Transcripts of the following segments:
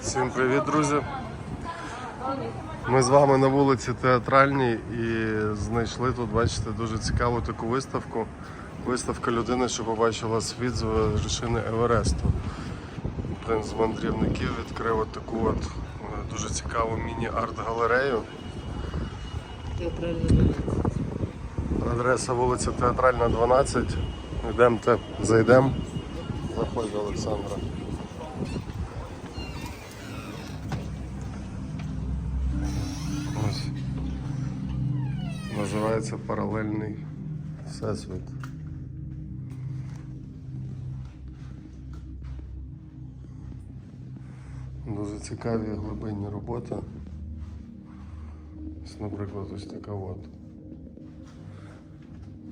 Всім привіт, друзі! Ми з вами на вулиці Театральній і знайшли тут, бачите, дуже цікаву таку виставку. Виставка людини, що побачила світ з вершини Евересту. Один з мандрівників відкрив от таку от е, дуже цікаву міні-арт-галерею. Адреса вулиця Театральна 12. Йдемте, зайдемо. Заходь, Олександра. Ось. Називається паралельний всесвіт. Дуже цікаві глибинні роботи. Ось, Наприклад, ось така от.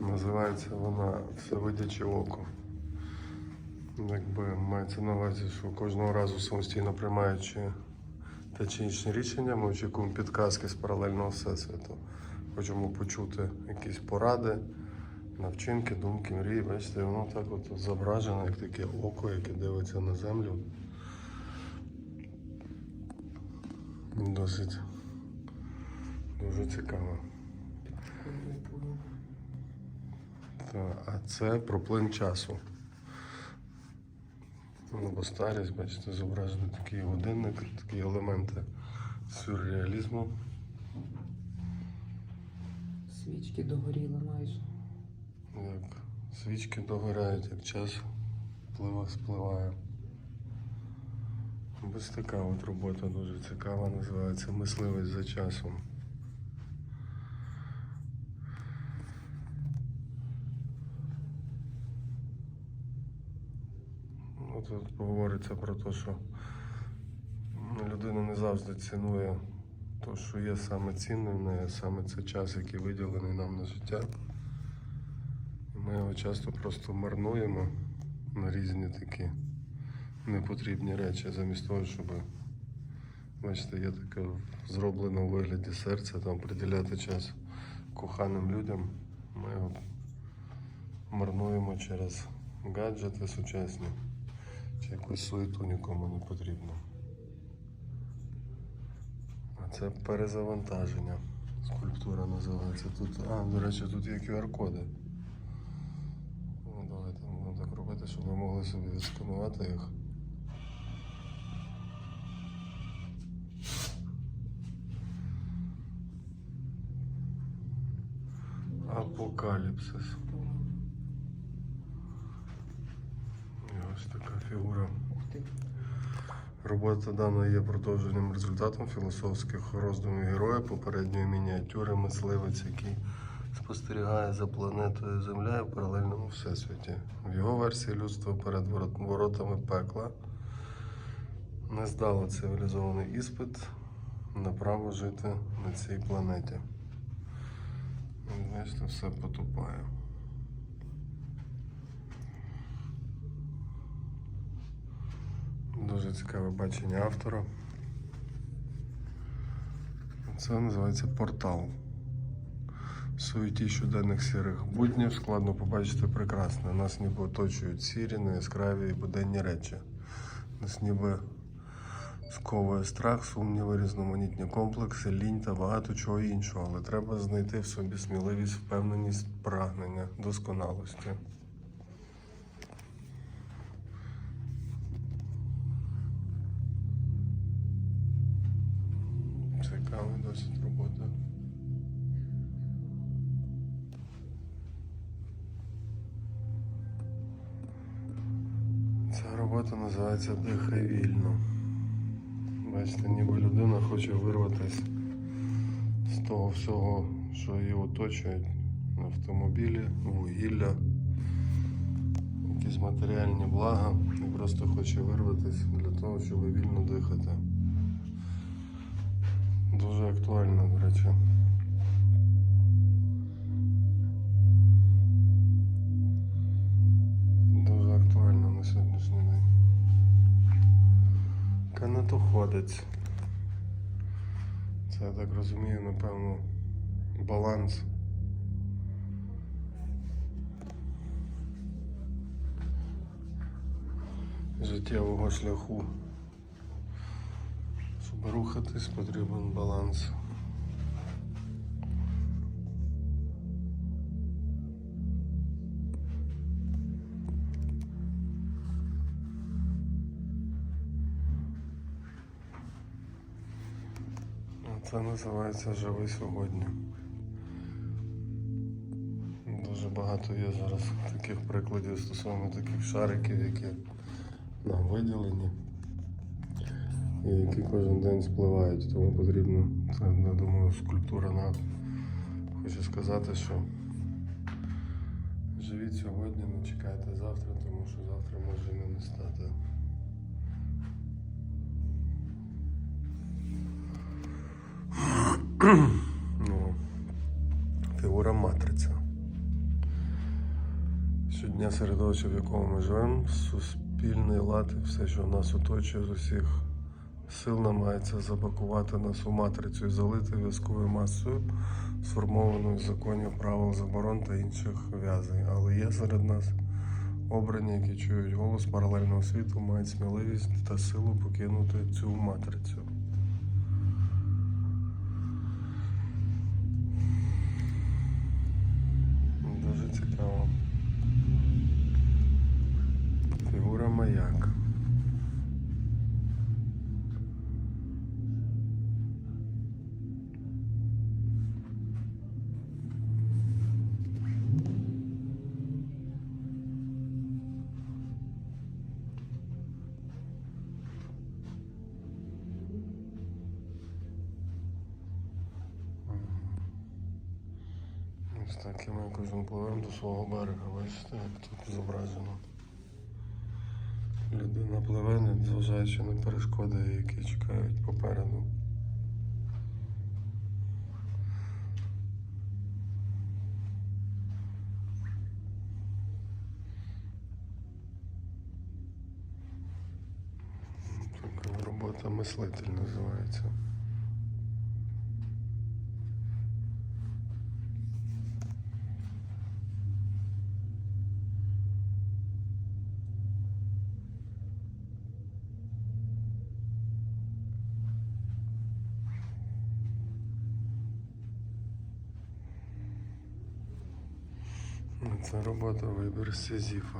Називається вона Всевидяче око. Якби мається на увазі, що кожного разу самостійно приймаючи те чи інше рішення, ми очікуємо підказки з паралельного всесвіту. Хочемо почути якісь поради, навчинки, думки, мрії. Бачите, воно так от зображено, як таке око, яке дивиться на землю. Досить дуже цікаво. Та, а це про плин часу. Ну, старість, бачите, зображений такий годинник, такі елементи сюрреалізму. Свічки догоріли майже. Як свічки догорають, як час впливах спливає. Ось така от робота дуже цікава, називається Мисливець за часом. Тут говориться про те, що людина не завжди цінує те, що є саме неї саме це час, який виділений нам на життя. Ми його часто просто марнуємо на різні такі непотрібні речі, замість того, щоб, бачите, є таке зроблено у вигляді серця, там приділяти час коханим людям. Ми його марнуємо через гаджети сучасні чи якусь суету нікому не потрібно. Це перезавантаження. Скульптура називається. Тут, а, до речі, тут є QR-коди. Ну, давайте будемо так робити, щоб ви могли собі відсканувати їх. Апокаліпсис. І ось така фігура. Ух ти. Робота дана є продовженням результатом філософських роздумів героя попередньої мініатюри мисливець, який спостерігає за планетою Земля в паралельному всесвіті. В його версії людство перед воротами пекла не здало цивілізований іспит на право жити на цій планеті. І, Бачите, все потупає. Дуже цікаве бачення автора. Це називається портал. В суеті щоденних сірих буднів складно побачити прекрасне. Нас ніби оточують сірі, неяскраві і буденні речі. Нас ніби сковує страх, сумніви, різноманітні комплекси, лінь та багато чого іншого. Але треба знайти в собі сміливість, впевненість, прагнення, досконалості. Того всього, що її оточують. Автомобілі, вугілля, якісь матеріальні блага і просто хоче вирватися для того, щоб вільно дихати. Дуже актуально, до речі. Дуже актуально на сьогоднішній день. Канатоходець. Це я так розумію, напевно, баланс. Життєвого шляху. Щоб рухатись, потрібен баланс. Це називається Живи сьогодні. Дуже багато є зараз таких прикладів стосовно таких шариків, які нам виділені і які кожен день спливають. Тому потрібно, це, я думаю, скульптура на хочу сказати, що живіть сьогодні, не чекайте завтра, тому що завтра може і не настати. Ну, фігура матриця. Щодня середовище, в якому ми живемо, суспільний лад і все, що нас оточує з усіх сил, намагається запакувати нас у матрицю і залити в'язковою масою, сформованою законів, правил, заборон та інших в'язень. Але є серед нас обрані, які чують голос паралельного світу, мають сміливість та силу покинути цю матрицю. Так і ми кожен пливемо до свого берега, бачите, як тут зображено. Людина пливе, не зважаючи на перешкоди, які чекають попереду. Робота мислитель називається. Це робота вибір Сізіфа.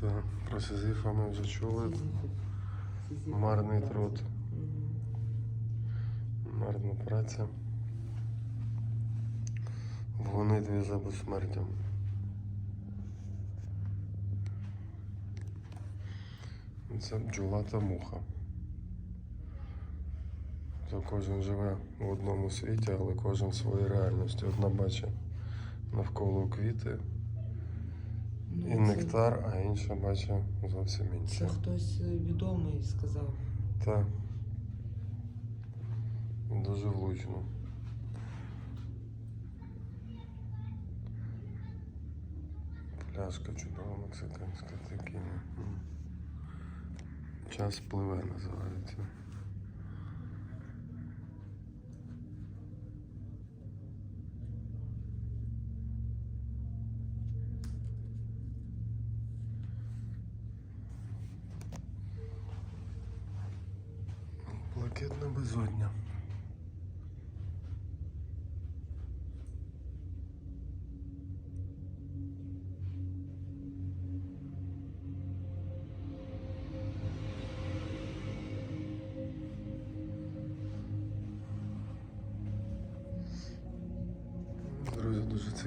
Так, про Сізіфа ми вже чули. Марний труд, марна праця. В гонитві за безсмертям. Це бджола та муха. То кожен живе в одному світі, але кожен в своїй реальності. Одна бачить навколо квіти Ну, і нектар, а інша бачить зовсім Це хтось е, відомий сказав. Так. Дуже влучно. Пляшка чудова мексиканська текіла. М. Час пливе називається.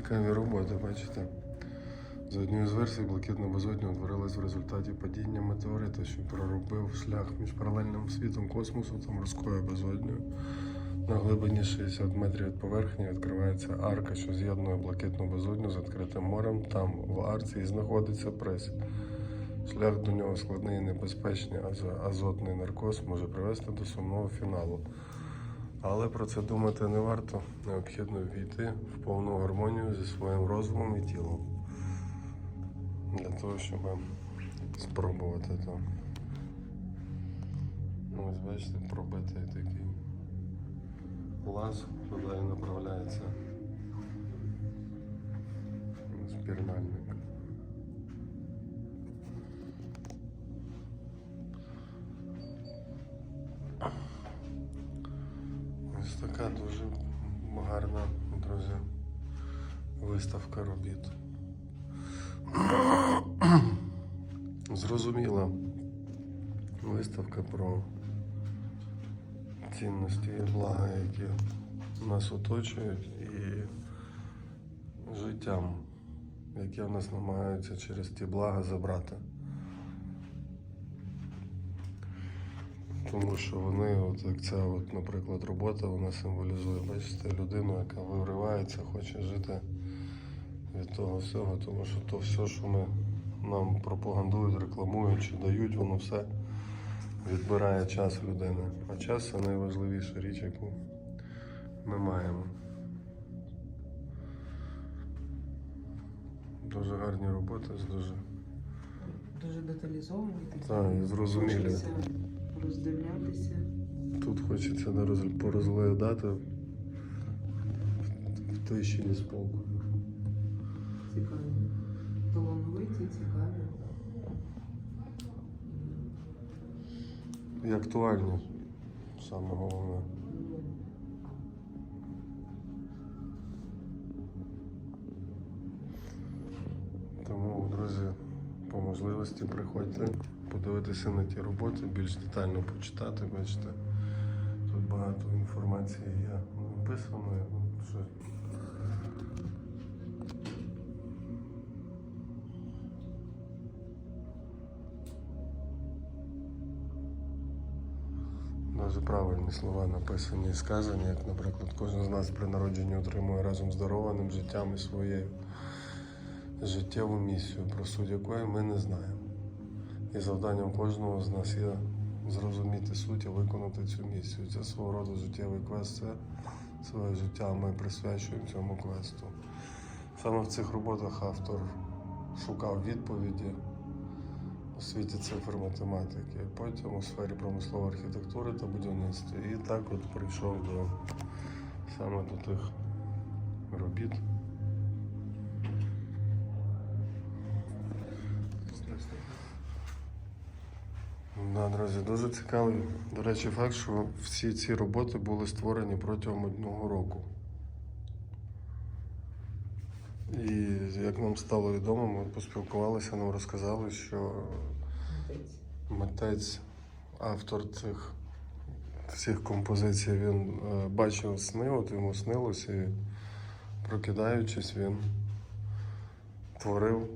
Цікаві роботи, бачите. За однією з версій, блакитна безодня утворилась в результаті падіння метеорита, що проробив шлях між паралельним світом космосу та морською безоднею. На глибині 60 метрів від поверхні відкривається арка, що з'єднує блакитну безодню з відкритим морем. Там в арці і знаходиться прес. Шлях до нього складний і небезпечний, а азотний наркоз може привести до сумного фіналу. Але про це думати не варто. Необхідно війти в повну гармонію зі своїм розумом і тілом. Для того, щоб спробувати то. Ось бачите, пробитий такий лаз, туди направляється спірнальник. Виставка робіт. Зрозуміла виставка про цінності і блага, які нас оточують, і життям, яке в нас намагаються через ті блага забрати. Тому що вони, от як ця, от, наприклад, робота, вона символізує, бачите, людину, яка виривається, хоче жити від того всього, тому що то все, що ми нам пропагандують, рекламують чи дають, воно все відбирає час людини. А час це найважливіша річ, яку ми маємо. Дуже гарні роботи, дуже Дуже деталізовані. Так, і зрозумілі. Роздивлятися. Тут хочеться порозглядати в- в тиші і спокою. Цікаві. Талановиті, цікаві. І актуальні, саме головне. Тому, друзі, по можливості приходьте подивитися на ті роботи, більш детально почитати, бачите. Тут багато інформації є написаної. Дуже правильні слова написані і сказані, як, наприклад, кожен з нас при народженні отримує разом з життям і своєю життєву місію, про суть якої ми не знаємо. І завданням кожного з нас є зрозуміти суть і виконати цю місію. Це свого роду життєвий квест, це своє життя ми присвячуємо цьому квесту. Саме в цих роботах автор шукав відповіді світі цифр математики, потім у сфері промислової архітектури та будівництва. І так от прийшов до саме до тих робіт. Да, друзі, дуже цікавий, до речі, факт, що всі ці роботи були створені протягом одного року. І як нам стало відомо, ми поспілкувалися, нам розказали, що митець. митець, автор цих всіх композицій, він е, бачив сни, от йому снилось, і прокидаючись, він творив,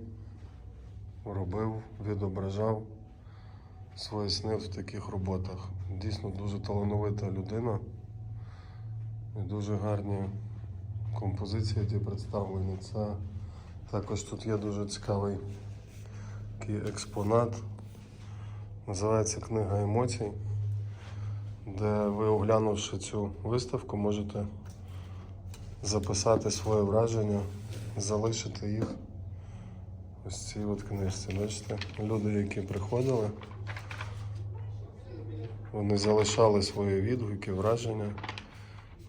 робив, відображав свої сни в таких роботах. Дійсно дуже талановита людина. І дуже гарні композиції, які представлені. Це також тут є дуже цікавий експонат. Називається Книга емоцій, де ви, оглянувши цю виставку, можете записати своє враження, залишити їх ось цій от книжці. Бачите, люди, які приходили, вони залишали свої відгуки, враження,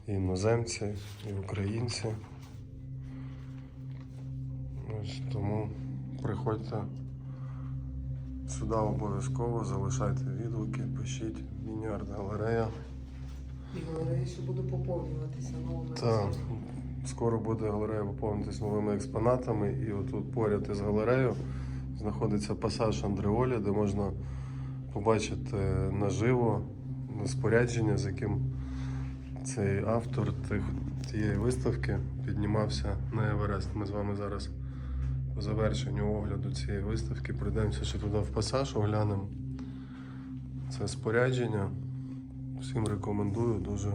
і іноземці, і українці. Ось тому приходьте сюди обов'язково, залишайте відгуки, пишіть міні-арт галерея. І галерея ще буде поповнюватися новими. Так, скоро буде галерея поповнитись новими експонатами, і отут поряд із галереєю знаходиться пасаж Андреолі, де можна побачити наживо спорядження, з яким цей автор тих, тієї виставки піднімався на Еверест. Ми з вами зараз по завершенню огляду цієї виставки пройдемося ще туди в пасаж, оглянемо це спорядження. Всім рекомендую, дуже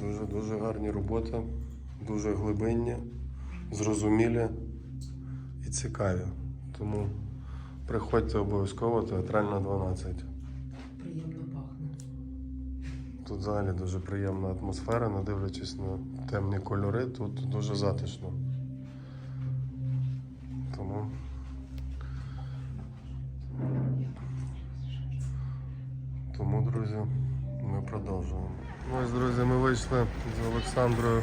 Дуже дуже гарні роботи, дуже глибинні, зрозумілі і цікаві. Тому приходьте обов'язково театральна 12. Приємно пахне. Тут взагалі дуже приємна атмосфера, не дивлячись на темні кольори, тут дуже затишно. Тому. Тому, друзі, ми продовжуємо. Ну, Ось, друзі, ми вийшли з Олександрою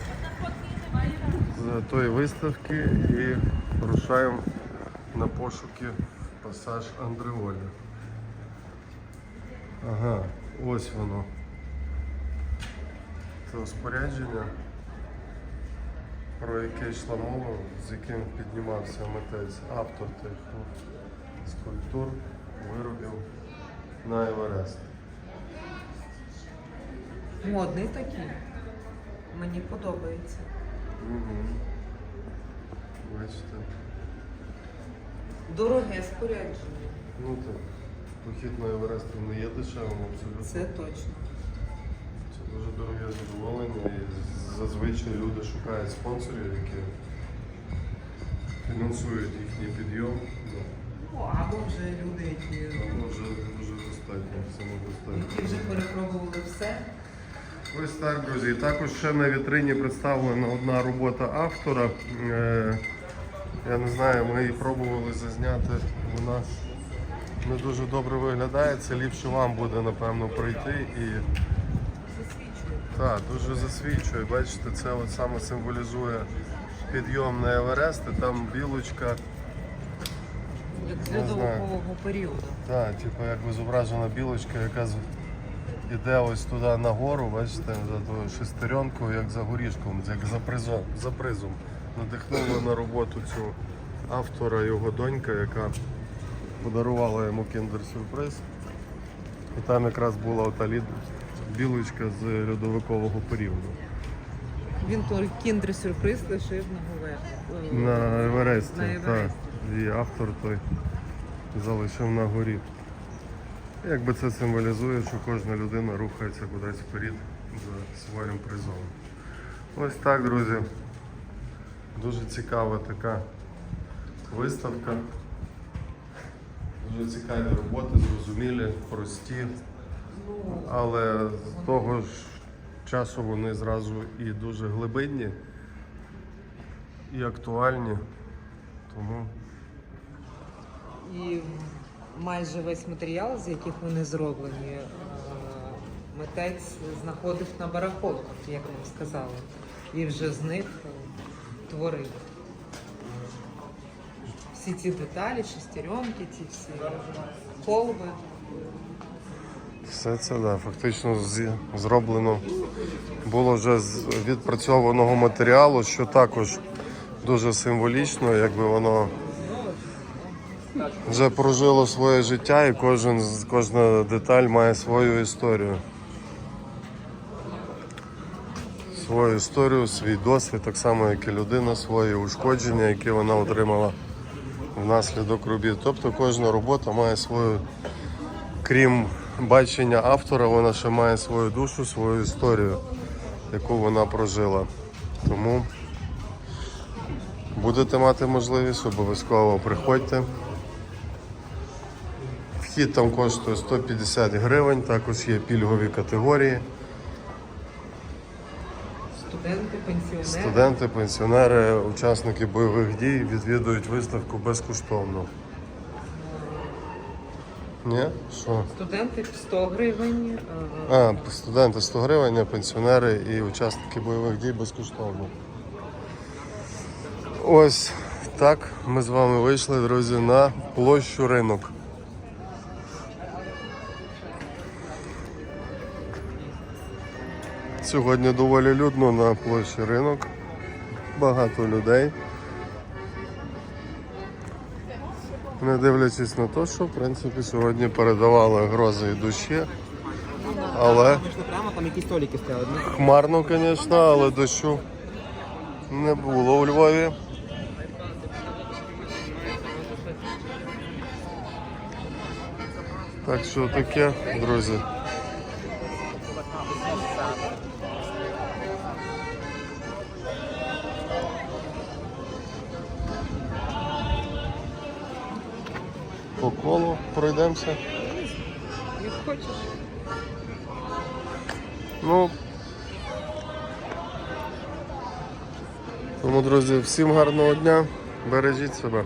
з тої виставки і рушаємо на пошуки пасаж Андреолі. Ага, ось воно. Бачите, спорядження, про яке йшла мова, з яким піднімався митець автор тих скульптур, виробів на Еверест. Модний такий. Мені подобається. Угу. Бачите. Дороге спорядження. Ну так, похід на Еверест не є дешевим абсолютно. Це точно. Це дуже дороге задоволення і зазвичай люди шукають спонсорів, які фінансують їхній підйом. Ну, або вже люди, які, Воно вже дуже достатньо, самодостатньо. які вже перепробували все. Ось так, друзі. Також ще на вітрині представлена одна робота автора. Е, Я не знаю, ми її пробували зазняти. Вона не дуже добре виглядає. Це ліпше вам буде, напевно, пройти і. Так, дуже засвідчує. Бачите, це от саме символізує підйом на Еверест, і там білочка, Як з льодового періоду. так, типу якби зображена білочка, яка іде ось туди нагору, бачите, за тою шестеренкою, як за горішком, як за призом, за призом. Надихнула на роботу цю автора його донька, яка подарувала йому кіндер-сюрприз. І там якраз була ота лід- білочка з льодовикового періоду. Він той кіндер-сюрприз лишив на Говер. На Евересті, На так. І автор той залишив на горі. Якби це символізує, що кожна людина рухається кудись вперед за своїм призом. Ось так, друзі. Дуже цікава така виставка. Дуже цікаві роботи, зрозумілі, прості, але з того ж часу вони зразу і дуже глибинні і актуальні. Тому І майже весь матеріал, з яких вони зроблені, е, митець знаходив на барахолках, як нам сказали. І вже з них е, творив. Всі ці деталі, шестеренки, ці всі колби. Все це да, фактично зроблено було вже з відпрацьованого матеріалу, що також дуже символічно, якби воно вже прожило своє життя і кожен, кожна деталь має свою історію. Свою історію, свій досвід, так само, як і людина, свої ушкодження, які вона отримала внаслідок робіт. Тобто кожна робота має свою крім бачення автора, вона ще має свою душу, свою історію, яку вона прожила. Тому будете мати можливість, обов'язково приходьте. Вхід там коштує 150 гривень, також є пільгові категорії. Студенти, пенсіонери. Студенти, пенсіонери, учасники бойових дій відвідують виставку безкоштовно. Ні? Що? Студенти 100 гривень. е, А, студенти 100 гривень, а пенсіонери і учасники бойових дій безкоштовно. Ось так ми з вами вийшли, друзі, на площу ринок. Сьогодні доволі людно на площі ринок. Багато людей. Не дивлячись на те, що в принципі сьогодні передавали грози і дощі. Але прямо, там якісь столики стояли. Хмарно, звісно, але дощу не було у Львові. Так що таке, друзі. Пройдемося. Як хочеш. Ну. Тому, друзі, всім гарного дня. Бережіть себе.